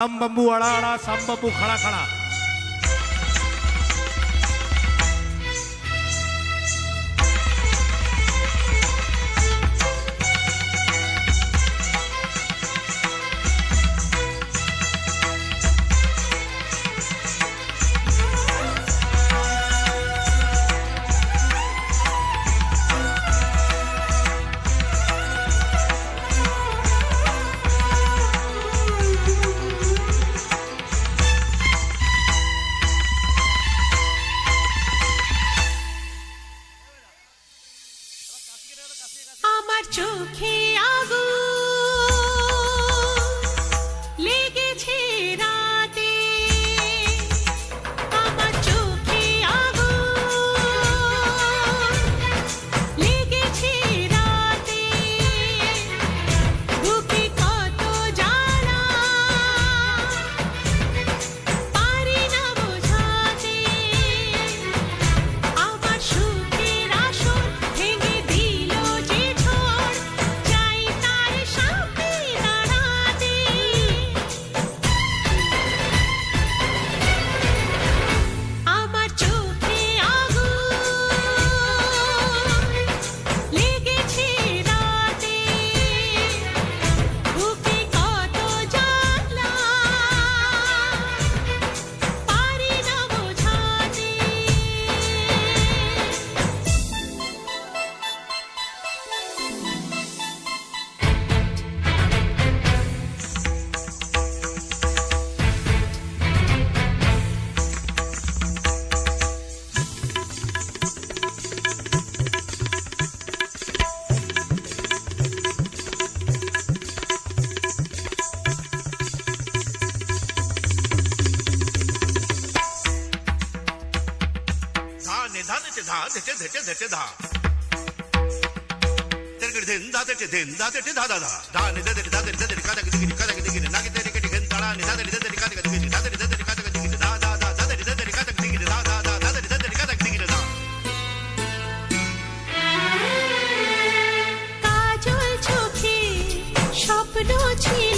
સામ બંબુ અળા અડા સામ બંબુ ખડા ખડા Sri Ram. ধানে ধানে ধা ধেটে ধেটে ধেটে ধা ತೆರಗಡೆ ಧೆನ್ ದಾ ತೆಟೆ ಧೆನ್ ದಾ ತೆಟೆ ದಾ ದಾ ದಾ ದಾ ನಿ ದೇ ದಾ ದೇ ದೇ ಕಾದ ಗಿ ಗಿ ಕಾದ ಗಿ ಗಿ ನಾಗಿ ದೇ ಗಿ ಗಿ ತಡಾ ನಿ ದಾ ದೇ ದೇ ಕಾದ ಗಿ ಗಿ ದಾ ದೇ ದೇ ಕಾದ ಗಿ ಗಿ ದಾ ದಾ ದಾ ದಾ ದೇ ದೇ ಕಾದ ಗಿ ಗಿ ದಾ ದಾ ದಾ ದಾ ದೇ ದೇ ಕಾದ ಗಿ ಗಿ ದಾ কাজল চোখে স্বপ্ন ছিল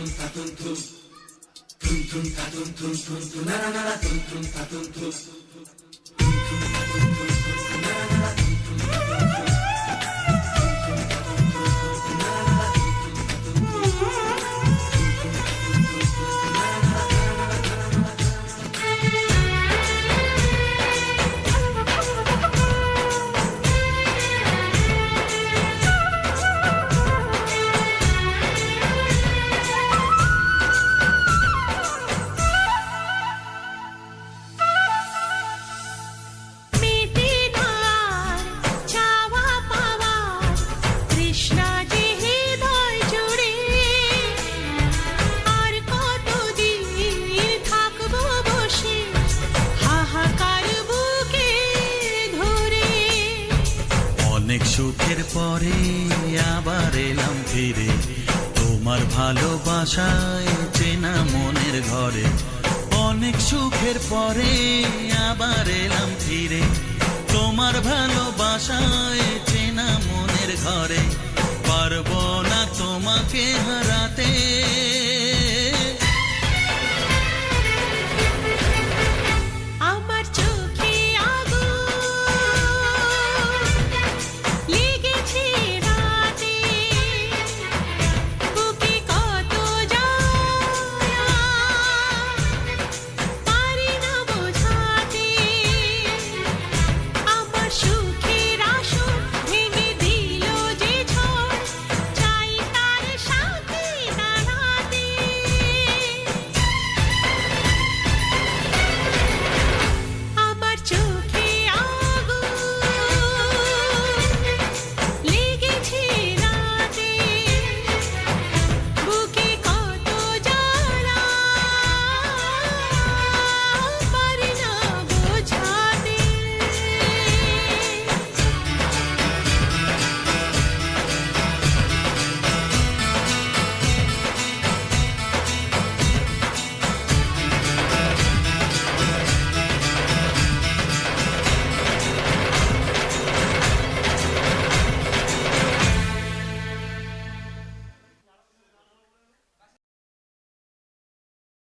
tum ta tum tum. Tum tum ta tum tum tum tum. Na na na na tum tum ta tum tum. সুখের পরে আবার এলাম ফিরে। তোমার ভালোবাসায় চেনা মনের ঘরে। অনেক সুখের পরে আবার এলাম ফিরে। তোমার ভালোবাসায় চেনা মনের ঘরে। পারব না তোমাকে